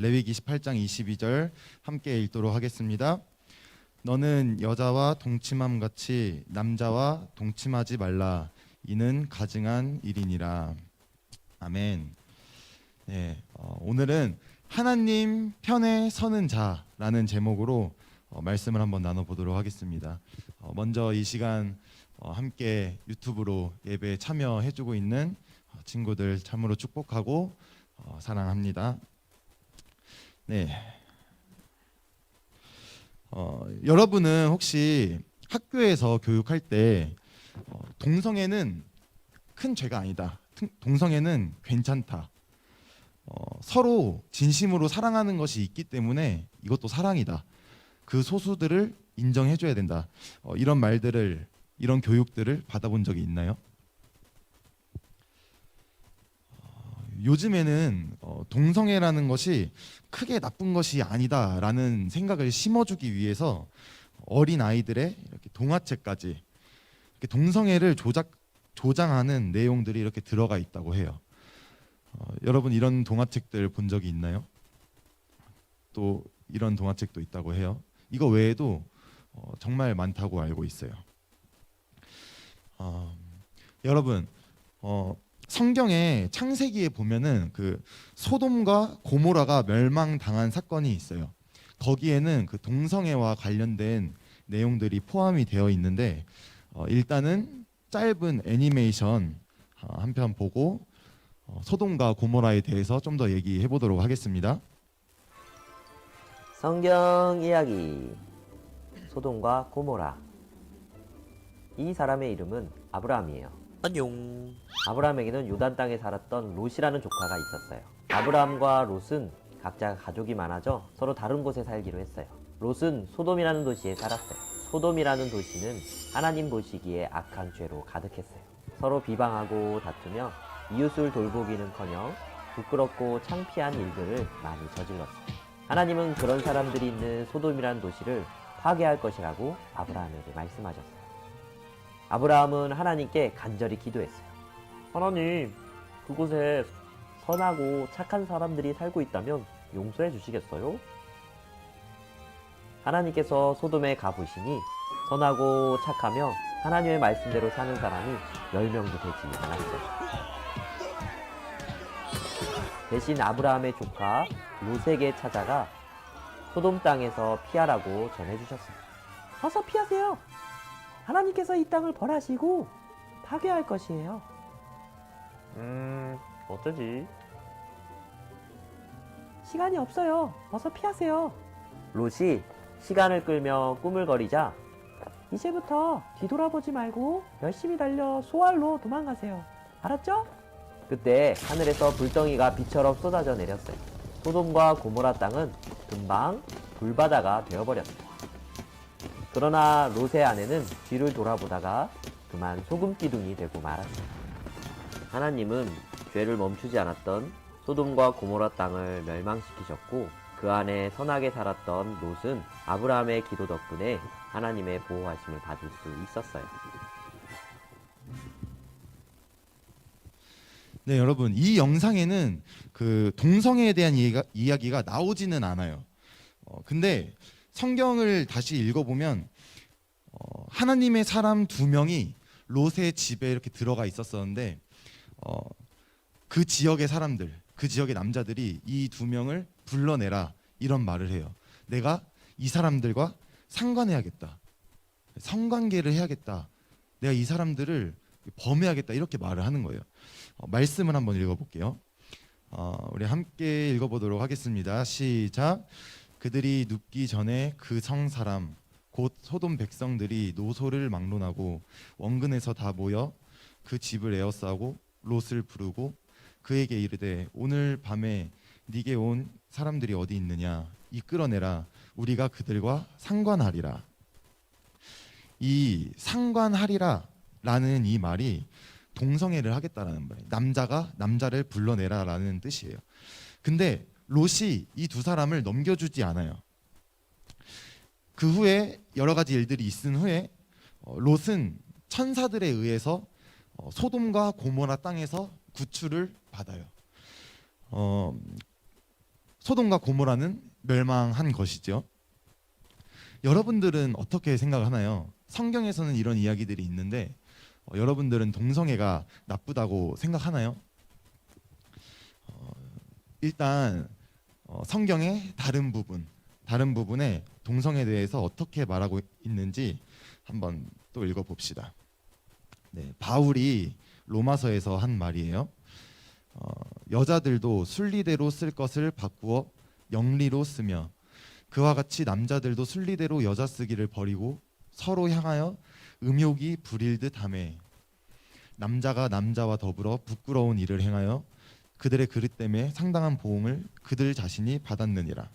레위기 18장 22절 함께 읽도록 하겠습니다. 너는 여자와 동침함 같이 남자와 동침하지 말라. 이는 가증한 일이니라. 아멘. 네, 어, 오늘은 하나님 편에 서는 자라는 제목으로 어, 말씀을 한번 나눠보도록 하겠습니다. 어, 먼저 이 시간 어, 함께 유튜브로 예배에 참여해주고 있는 어, 친구들 참으로 축복하고 어, 사랑합니다. 네. 어, 여러분은 혹시 학교에서 교육할 때 어, 동성애는 큰 죄가 아니다. 튼- 동성애는 괜찮다. 어, 서로 진심으로 사랑하는 것이 있기 때문에 이것도 사랑이다. 그 소수들을 인정해줘야 된다. 어, 이런 말들을 이런 교육들을 받아본 적이 있나요? 요즘에는 어, 동성애라는 것이 크게 나쁜 것이 아니다라는 생각을 심어주기 위해서 어린 아이들의 이렇게 동화책까지 이렇게 동성애를 조작 조장하는 내용들이 이렇게 들어가 있다고 해요. 어, 여러분 이런 동화책들 본 적이 있나요? 또 이런 동화책도 있다고 해요. 이거 외에도 어, 정말 많다고 알고 있어요. 어, 여러분 어, 성경의 창세기에 보면은 그 소돔과 고모라가 멸망당한 사건이 있어요. 거기에는 그 동성애와 관련된 내용들이 포함이 되어 있는데 어, 일단은 짧은 애니메이션 어, 한편 보고 어, 소돔과 고모라에 대해서 좀 더 얘기해 보도록 하겠습니다. 성경 이야기 소돔과 고모라 이 사람의 이름은 아브라함이에요. 안녕. 아브라함에게는 요단 땅에 살았던 롯이라는 조카가 있었어요. 아브라함과 롯은 각자 가족이 많아져 서로 다른 곳에 살기로 했어요. 롯은 소돔이라는 도시에 살았어요. 소돔이라는 도시는 하나님 보시기에 악한 죄로 가득했어요. 서로 비방하고 다투며 이웃을 돌보기는커녕 부끄럽고 창피한 일들을 많이 저질렀어요. 하나님은 그런 사람들이 있는 소돔이라는 도시를 파괴할 것이라고 아브라함에게 말씀하셨어요. 아브라함은 하나님께 간절히 기도했어요. 하나님, 그곳에 선하고 착한 사람들이 살고 있다면 용서해 주시겠어요? 하나님께서 소돔에 가보시니 선하고 착하며 하나님의 말씀대로 사는 사람이 10명도 되지 않았어요. 대신 아브라함의 조카 롯에게 찾아가 소돔 땅에서 피하라고 전해주셨어요. 어서 피하세요. 하나님께서 이 땅을 벌하시고 파괴할 것이에요. 음, 어쩌지? 시간이 없어요. 어서 피하세요. 롯이 시간을 끌며 꾸물거리자 이제부터 뒤돌아보지 말고 열심히 달려 소알로 도망가세요. 알았죠? 그때 하늘에서 불덩이가 비처럼 쏟아져 내렸어요. 소돔과 고모라 땅은 금방 불바다가 되어버렸어요. 그러나 롯의 아내는 뒤를 돌아보다가 그만 소금 기둥이 되고 말았어요. 하나님은 죄를 멈추지 않았던 소돔과 고모라 땅을 멸망시키셨고 그 안에 선하게 살았던 롯은 아브라함의 기도 덕분에 하나님의 보호하심을 받을 수 있었어요. 네, 여러분 이 영상에는 그 동성애에 대한 이야기가, 이야기가 나오지는 않아요. 어, 근데 성경을 다시 읽어보면 어, 하나님의 사람 두 명이 롯의 집에 이렇게 들어가 있었었는데 어, 그 지역의 사람들, 그 지역의 남자들이 이 두 명을 불러내라 이런 말을 해요. 내가 이 사람들과 상관해야겠다. 성관계를 해야겠다. 내가 이 사람들을 범해야겠다 이렇게 말을 하는 거예요. 어, 말씀을 한번 읽어볼게요. 어, 우리 함께 읽어보도록 하겠습니다. 시작. 그들이 눕기 전에 그 성 사람 곧 소돔 백성들이 노소를 막론하고 원근에서 다 모여 그 집을 에워싸고 롯을 부르고 그에게 이르되 오늘 밤에 네게 온 사람들이 어디 있느냐 이끌어내라 우리가 그들과 상관하리라 이 상관하리라라는 이 말이 동성애를 하겠다라는 말이에요. 남자가 남자를 불러내라라는 뜻이에요. 근데 롯이 이 두 사람을 넘겨주지 않아요. 그 후에 여러 가지 일들이 있은 후에 어, 롯은 천사들에 의해서 어, 소돔과 고모라 땅에서 구출을 받아요. 어, 소돔과 고모라는 멸망한 것이죠. 여러분들은 어떻게 생각하나요? 성경에서는 이런 이야기들이 있는데 어, 여러분들은 동성애가 나쁘다고 생각하나요? 어, 일단 어, 성경의 다른 부분, 다른 부분에 동성애에 대해서 어떻게 말하고 있는지 한번 또 읽어봅시다. 네, 바울이 로마서에서 한 말이에요. 어, 여자들도 순리대로 쓸 것을 바꾸어 영리로 쓰며 그와 같이 남자들도 순리대로 여자 쓰기를 버리고 서로 향하여 음욕이 부릴 듯하매 남자가 남자와 더불어 부끄러운 일을 행하여 그들의 그릇 때문에 상당한 보응을 그들 자신이 받았느니라.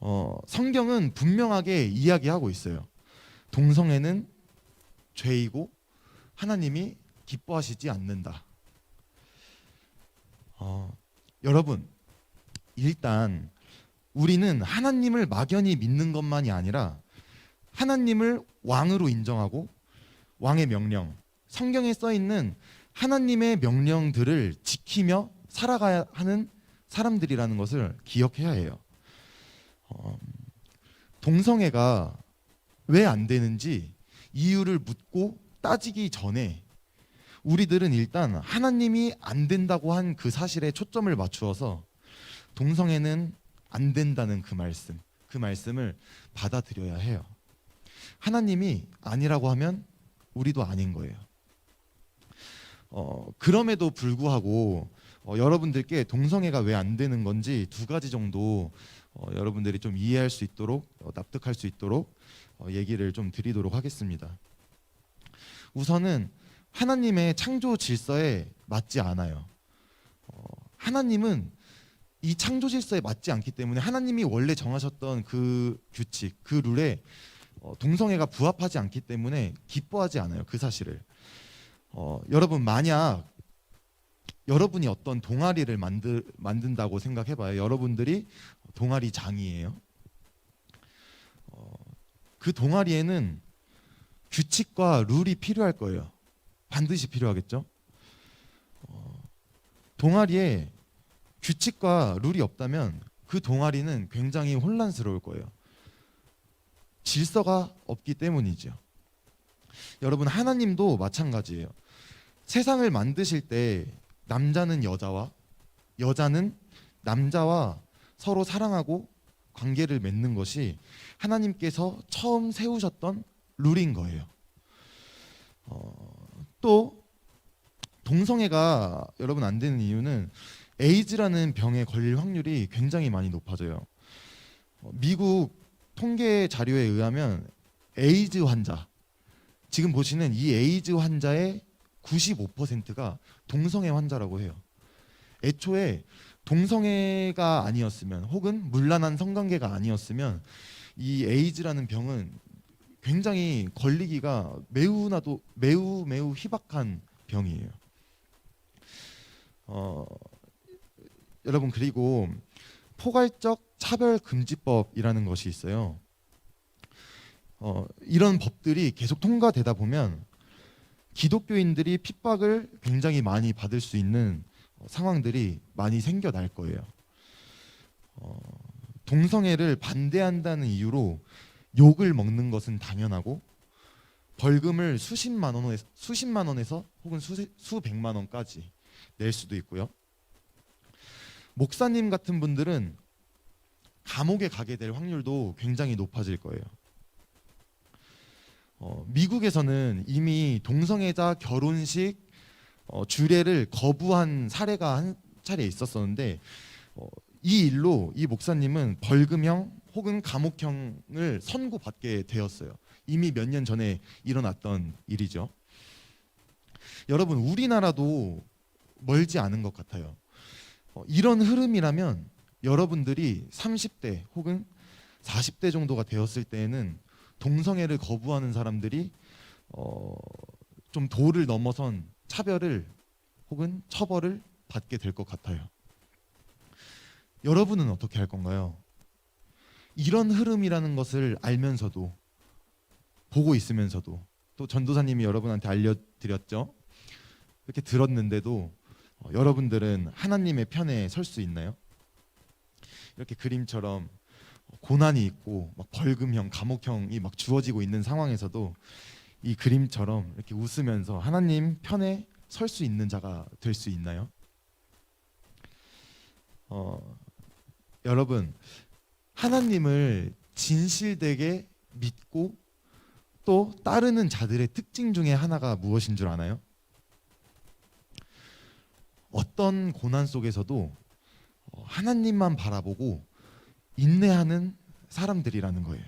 어, 성경은 분명하게 이야기하고 있어요. 동성애는 죄이고 하나님이 기뻐하시지 않는다. 어, 여러분 일단 우리는 하나님을 막연히 믿는 것만이 아니라 하나님을 왕으로 인정하고 왕의 명령, 성경에 써 있는 하나님의 명령들을 지키며 살아가야 하는 사람들이라는 것을 기억해야 해요. 어, 동성애가 왜 안 되는지 이유를 묻고 따지기 전에 우리들은 일단 하나님이 안 된다고 한 그 사실에 초점을 맞추어서 동성애는 안 된다는 그 말씀, 그 말씀을 받아들여야 해요. 하나님이 아니라고 하면 우리도 아닌 거예요. 어, 그럼에도 불구하고 어, 여러분들께 동성애가 왜 안 되는 건지 두 가지 정도 어, 여러분들이 좀 이해할 수 있도록 어, 납득할 수 있도록 어, 얘기를 좀 드리도록 하겠습니다. 우선은 하나님의 창조 질서에 맞지 않아요. 어, 하나님은 이 창조 질서에 맞지 않기 때문에 하나님이 원래 정하셨던 그 규칙, 그 룰에 어, 동성애가 부합하지 않기 때문에 기뻐하지 않아요. 그 사실을. 어, 여러분 만약 여러분이 어떤 동아리를 만들, 만든다고 생각해봐요. 여러분들이 동아리 장이에요. 어, 그 동아리에는 규칙과 룰이 필요할 거예요. 반드시 필요하겠죠. 어, 동아리에 규칙과 룰이 없다면 그 동아리는 굉장히 혼란스러울 거예요. 질서가 없기 때문이죠. 여러분 하나님도 마찬가지예요. 세상을 만드실 때 남자는 여자와 여자는 남자와 서로 사랑하고 관계를 맺는 것이 하나님께서 처음 세우셨던 룰인 거예요. 어, 또 동성애가 여러분 안 되는 이유는 에이즈라는 병에 걸릴 확률이 굉장히 많이 높아져요. 어, 미국 통계 자료에 의하면 에이즈 환자 지금 보시는 이 에이즈 환자의 95%가 동성애 환자라고 해요. 애초에 동성애가 아니었으면 혹은 물란한 성관계가 아니었으면 이 에이즈라는 병은 굉장히 걸리기가 매우나도 매우 매우 희박한 병이에요. 어, 여러분 그리고 포괄적 차별 금지법이라는 것이 있어요. 어, 이런 법들이 계속 통과되다 보면 기독교인들이 핍박을 굉장히 많이 받을 수 있는 어, 상황들이 많이 생겨날 거예요. 어, 동성애를 반대한다는 이유로 욕을 먹는 것은 당연하고 벌금을 수십만 원에서 수십만 원에서 혹은 수, 수백만 원까지 낼 수도 있고요. 목사님 같은 분들은 감옥에 가게 될 확률도 굉장히 높아질 거예요. 어, 미국에서는 이미 동성애자 결혼식 어, 주례를 거부한 사례가 한 차례 있었었는데 어, 이 일로 이 목사님은 벌금형 혹은 감옥형을 선고받게 되었어요. 이미 몇 년 전에 일어났던 일이죠. 여러분 우리나라도 멀지 않은 것 같아요. 어, 이런 흐름이라면 여러분들이 30대 혹은 40대 정도가 되었을 때에는 동성애를 거부하는 사람들이 어, 좀 도를 넘어선 차별을 혹은 처벌을 받게 될 것 같아요. 여러분은 어떻게 할 건가요? 이런 흐름이라는 것을 알면서도 보고 있으면서도 또 전도사님이 여러분한테 알려드렸죠. 이렇게 들었는데도 어, 여러분들은 하나님의 편에 설 수 있나요? 이렇게 그림처럼 고난이 있고 막 벌금형, 감옥형이 막 주어지고 있는 상황에서도 이 그림처럼 이렇게 웃으면서 하나님 편에 설 수 있는 자가 될 수 있나요? 어, 여러분 하나님을 진실되게 믿고 또 따르는 자들의 특징 중에 하나가 무엇인 줄 아나요? 어떤 고난 속에서도 어, 하나님만 바라보고 인내하는 사람들이라는 거예요.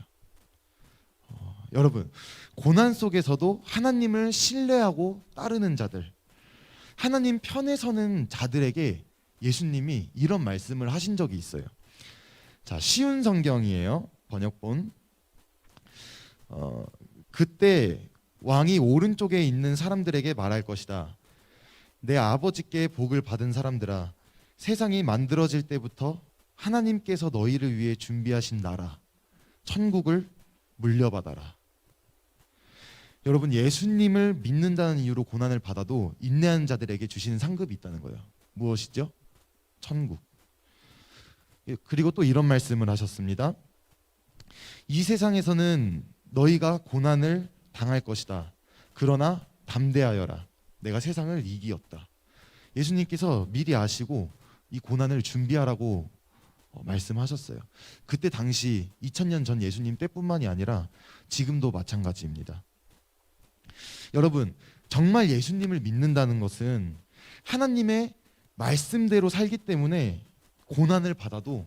어, 여러분, 고난 속에서도 하나님을 신뢰하고 따르는 자들, 하나님 편에 서는 자들에게 예수님이 이런 말씀을 하신 적이 있어요. 자, 쉬운 성경이에요. 번역본. 어, 그때 왕이 오른쪽에 있는 사람들에게 말할 것이다. 내 아버지께 복을 받은 사람들아, 세상이 만들어질 때부터 하나님께서 너희를 위해 준비하신 나라, 천국을 물려받아라. 여러분, 예수님을 믿는다는 이유로 고난을 받아도 인내하는 자들에게 주시는 상급이 있다는 거예요. 무엇이죠? 천국. 예, 그리고 또 이런 말씀을 하셨습니다. 이 세상에서는 너희가 고난을 당할 것이다. 그러나 담대하여라. 내가 세상을 이기었다. 예수님께서 미리 아시고 이 고난을 준비하라고 어, 말씀하셨어요. 그때 당시 2000년 전 예수님 때뿐만이 아니라 지금도 마찬가지입니다. 여러분, 정말 예수님을 믿는다는 것은 하나님의 말씀대로 살기 때문에 고난을 받아도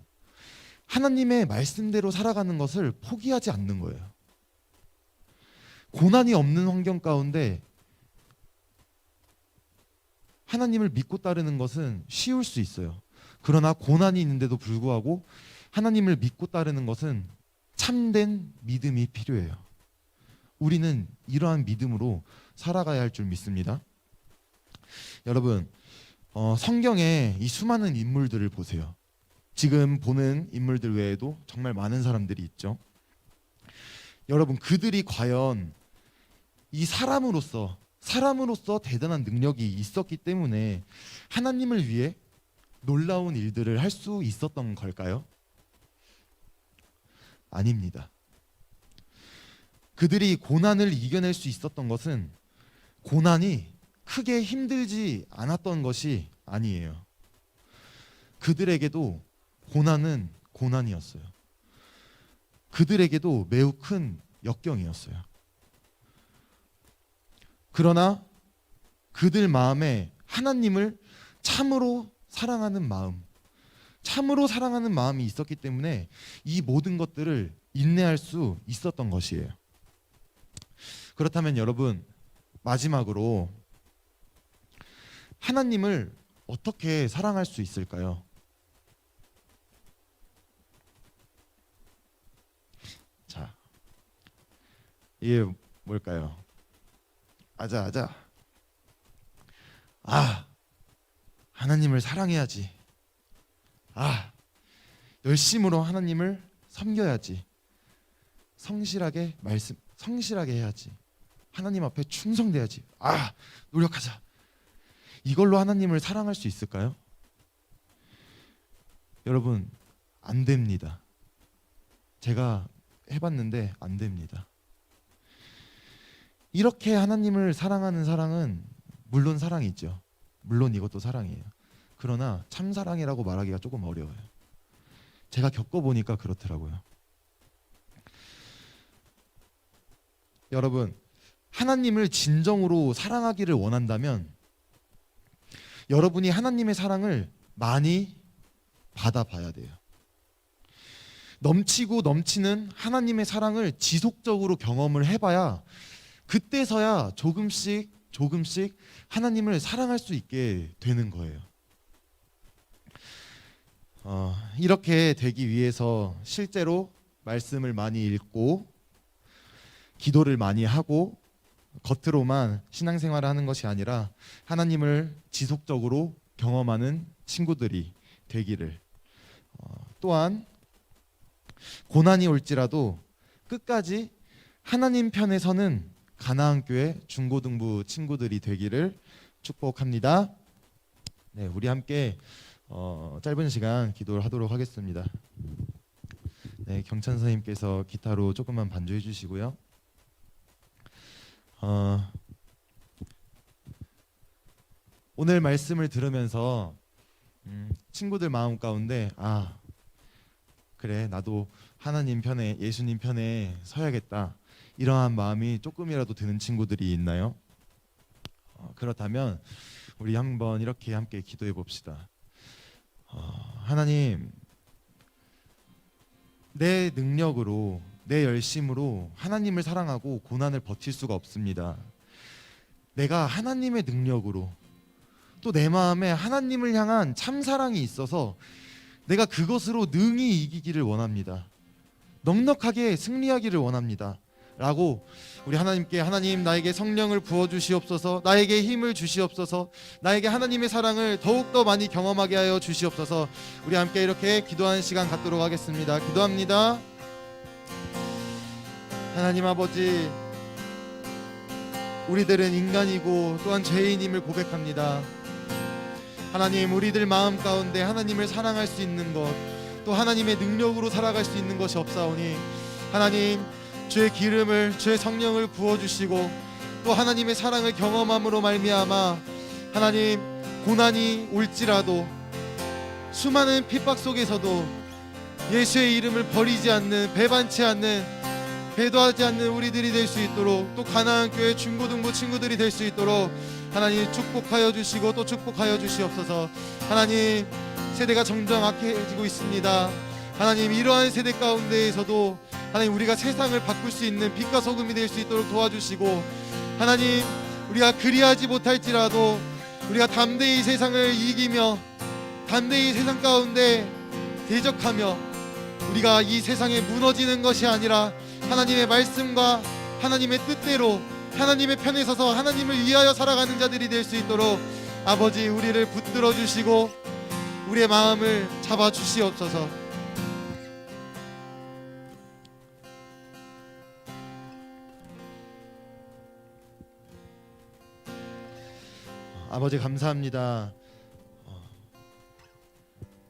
하나님의 말씀대로 살아가는 것을 포기하지 않는 거예요. 고난이 없는 환경 가운데 하나님을 믿고 따르는 것은 쉬울 수 있어요. 그러나 고난이 있는데도 불구하고 하나님을 믿고 따르는 것은 참된 믿음이 필요해요. 우리는 이러한 믿음으로 살아가야 할 줄 믿습니다. 여러분, 어, 성경에 이 수많은 인물들을 보세요. 지금 보는 인물들 외에도 정말 많은 사람들이 있죠. 여러분, 그들이 과연 이 사람으로서 사람으로서 대단한 능력이 있었기 때문에 하나님을 위해 놀라운 일들을 할 수 있었던 걸까요? 아닙니다. 그들이 고난을 이겨낼 수 있었던 것은 고난이 크게 힘들지 않았던 것이 아니에요. 그들에게도 고난은 고난이었어요. 그들에게도 매우 큰 역경이었어요. 그러나 그들 마음에 하나님을 참으로 사랑하는 마음, 참으로 사랑하는 마음이 있었기 때문에 이 모든 것들을 인내할 수 있었던 것이에요. 그렇다면 여러분, 마지막으로 하나님을 어떻게 사랑할 수 있을까요? 자, 이게 뭘까요? 아자 아자. 아, 하나님을 사랑해야지. 아, 열심으로 하나님을 섬겨야지. 성실하게 말씀, 성실하게 해야지. 하나님 앞에 충성돼야지. 아, 노력하자. 이걸로 하나님을 사랑할 수 있을까요? 여러분, 안 됩니다. 제가 해봤는데 안 됩니다. 이렇게 하나님을 사랑하는 사랑은 물론 사랑이죠. 물론 이것도 사랑이에요. 그러나 참 사랑이라고 말하기가 조금 어려워요. 제가 겪어보니까 그렇더라고요. 여러분, 하나님을 진정으로 사랑하기를 원한다면 여러분이 하나님의 사랑을 많이 받아봐야 돼요. 넘치고 넘치는 하나님의 사랑을 지속적으로 경험을 해봐야 그때서야 조금씩 조금씩 하나님을 사랑할 수 있게 되는 거예요. 어, 이렇게 되기 위해서 실제로 말씀을 많이 읽고 기도를 많이 하고 겉으로만 신앙생활을 하는 것이 아니라 하나님을 지속적으로 경험하는 친구들이 되기를 어, 또한 고난이 올지라도 끝까지 하나님 편에 서는 가나안 교회 중고등부 친구들이 되기를 축복합니다. 네, 우리 함께 어, 짧은 시간 기도를 하도록 하겠습니다. 네, 경찬 선생님께서 기타로 조금만 반주해 주시고요. 어, 오늘 말씀을 들으면서 음, 친구들 마음 가운데 아 그래 나도 하나님 편에 예수님 편에 서야겠다 이러한 마음이 조금이라도 드는 친구들이 있나요? 어, 그렇다면 우리 한번 이렇게 함께 기도해 봅시다. 어, 하나님 내 능력으로 내 열심으로 하나님을 사랑하고 고난을 버틸 수가 없습니다. 내가 하나님의 능력으로 또 내 마음에 하나님을 향한 참 사랑이 있어서 내가 그것으로 능히 이기기를 원합니다. 넉넉하게 승리하기를 원합니다. 라고 우리 하나님께 하나님 나에게 성령을 부어 주시옵소서 나에게 힘을 주시옵소서 나에게 하나님의 사랑을 더욱더 많이 경험하게 하여 주시옵소서. 우리 함께 이렇게 기도하는 시간 갖도록 하겠습니다. 기도합니다. 하나님 아버지 우리들은 인간이고 또한 죄인임을 고백합니다. 하나님 우리들 마음 가운데 하나님을 사랑할 수 있는 것 또 하나님의 능력으로 살아갈 수 있는 것이 없사오니 하나님 주의 기름을 주의 성령을 부어 주시고 또 하나님의 사랑을 경험함으로 말미암아 하나님 고난이 올지라도 수많은 핍박 속에서도 예수의 이름을 버리지 않는 배반치 않는 배도하지 않는 우리들이 될 수 있도록 또 가나안 교회 중고등부 친구들이 될 수 있도록 하나님 축복하여 주시고 또 축복하여 주시옵소서. 하나님 세대가 점점 악해지고 있습니다. 하나님 이러한 세대 가운데에서도 하나님 우리가 세상을 바꿀 수 있는 빛과 소금이 될 수 있도록 도와주시고 하나님 우리가 그리하지 못할지라도 우리가 담대히 세상을 이기며 담대히 세상 가운데 대적하며 우리가 이 세상에 무너지는 것이 아니라 하나님의 말씀과 하나님의 뜻대로 하나님의 편에 서서 하나님을 위하여 살아가는 자들이 될 수 있도록 아버지 우리를 붙들어 주시고 우리의 마음을 잡아 주시옵소서. 아버지 감사합니다. 어,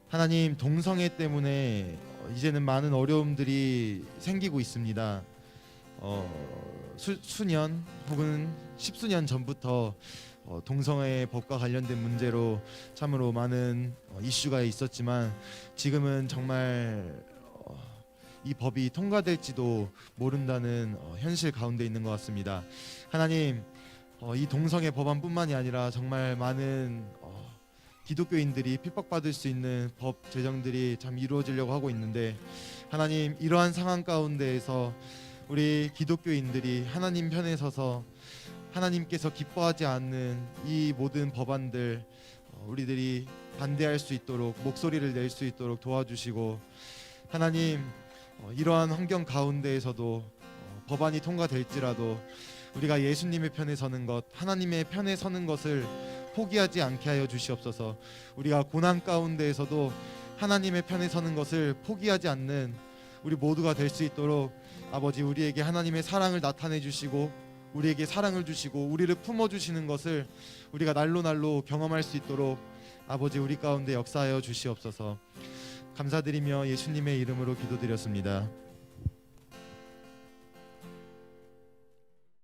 하나님 동성애 때문에 어, 이제는 많은 어려움들이 생기고 있습니다. 어, 수, 수년 혹은 십수년 전부터 어, 동성애 법과 관련된 문제로 참으로 많은 어, 이슈가 있었지만 지금은 정말 어, 이 법이 통과될지도 모른다는 어, 현실 가운데 있는 것 같습니다. 하나님 어, 이 동성애 법안뿐만이 아니라 정말 많은 어, 기독교인들이 핍박받을 수 있는 법 제정들이 참 이루어지려고 하고 있는데 하나님 이러한 상황 가운데에서 우리 기독교인들이 하나님 편에 서서 하나님께서 기뻐하지 않는 이 모든 법안들 어, 우리들이 반대할 수 있도록 목소리를 낼 수 있도록 도와주시고 하나님 어, 이러한 환경 가운데에서도 어, 법안이 통과될지라도 우리가 예수님의 편에 서는 것, 하나님의 편에 서는 것을 포기하지 않게 하여 주시옵소서. 우리가 고난 가운데에서도 하나님의 편에 서는 것을 포기하지 않는 우리 모두가 될 수 있도록 아버지 우리에게 하나님의 사랑을 나타내 주시고 우리에게 사랑을 주시고 우리를 품어 주시는 것을 우리가 날로 날로 경험할 수 있도록 아버지 우리 가운데 역사하여 주시옵소서. 감사드리며 예수님의 이름으로 기도드렸습니다.